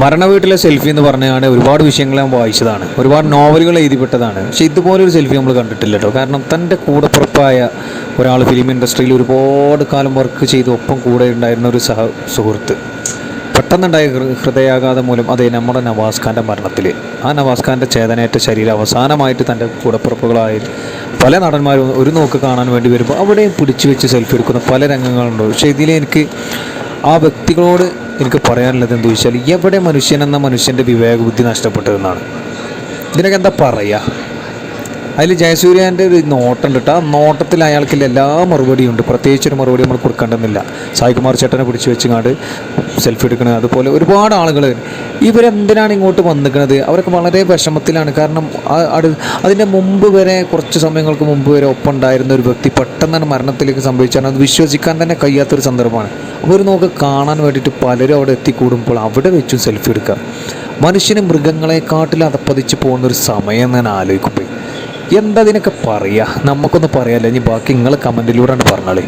മരണ വീട്ടിലെ സെൽഫി എന്ന് പറഞ്ഞാണ് ഒരുപാട് വിഷയങ്ങൾ ഞാൻ വായിച്ചതാണ്. ഒരുപാട് നോവലുകൾ എഴുതിപ്പെട്ടതാണ്. പക്ഷെ ഇതുപോലൊരു സെൽഫി നമ്മൾ കണ്ടിട്ടില്ല കേട്ടോ. കാരണം തന്റെ കൂടപ്പുറപ്പായ ഒരാൾ ഫിലിം ഇൻഡസ്ട്രിയിൽ ഒരുപാട് കാലം വർക്ക് ചെയ്ത് ഒപ്പം കൂടെ ഉണ്ടായിരുന്ന ഒരു സഹ സുഹൃത്ത്. പെട്ടെന്നുണ്ടായ ഹൃദയാഘാതം മൂലം അതേ നമ്മുടെ നവാസ് ഖാന്റെ മരണത്തിൽ. ആ നവാസ് ഖാന്റെ ചേതനയേറ്റ ശരീരം അവസാനമായിട്ട് തന്റെ കൂടപ്പുറപ്പുകളായി പല നടന്മാരും ഒരു നോക്ക് കാണാൻ വേണ്ടി വരുമ്പോൾ അവിടെയും പിടിച്ചു വെച്ച് സെൽഫി എടുക്കുന്ന പല രംഗങ്ങളുണ്ട്. പക്ഷേ ഇതിലെനിക്ക് ആ വ്യക്തികളോട് എനിക്ക് പറയാനുള്ളത് എന്താ ചോദിച്ചാൽ എവിടെ മനുഷ്യൻ എന്ന മനുഷ്യന്റെ വിവേകബുദ്ധി നഷ്ടപ്പെട്ടതെന്നാണ് ഇതിനൊക്കെ എന്താ പറയുക? അതിൽ ജയസൂര്യന്റെ ഒരു നോട്ടുണ്ട് കേട്ടോ ആ നോട്ടത്തിൽ അയാൾക്ക് എല്ലാ മറുപടിയും ഉണ്ട്. പ്രത്യേകിച്ച് ഒരു മറുപടി നമ്മൾ കൊടുക്കേണ്ടെന്നില്ല സായികുമാർ ചേട്ടനെ പിടിച്ച് വെച്ചുകൊണ്ട് സെൽഫി എടുക്കണത് അതുപോലെ ഒരുപാട് ആളുകൾ ഇവരെന്തിനാണ് ഇങ്ങോട്ട് വന്നിരിക്കുന്നത് അവരൊക്കെ വളരെ വിഷമത്തിലാണ്. കാരണം അതിന്റെ മുമ്പ് വരെ കുറച്ച് സമയങ്ങൾക്ക് മുമ്പ് വരെ ഒപ്പം ഉണ്ടായിരുന്ന ഒരു വ്യക്തി പെട്ടെന്നാണ് മരണത്തിലേക്ക് സംഭവിച്ചാണ് അത് വിശ്വസിക്കാൻ തന്നെ കഴിയാത്തൊരു സന്ദർഭമാണ്. അപ്പോൾ ഒരു നോക്ക് കാണാൻ വേണ്ടിയിട്ട് പലരും അവിടെ എത്തിക്കൂടുമ്പോൾ അവിടെ വെച്ചും സെൽഫി എടുക്കുക. മനുഷ്യന് മൃഗങ്ങളെക്കാട്ടിൽ അതപ്പതിച്ച് പോകുന്നൊരു സമയം ഞാൻ ആലോചിക്കുമ്പോൾ എന്താ ഇതിനൊക്കെ പറയുക നമുക്കൊന്ന് പറയാമല്ലോ ഇനി ബാക്കി നിങ്ങൾ കമന്റിലൂടെയാണ് പറഞ്ഞോളേ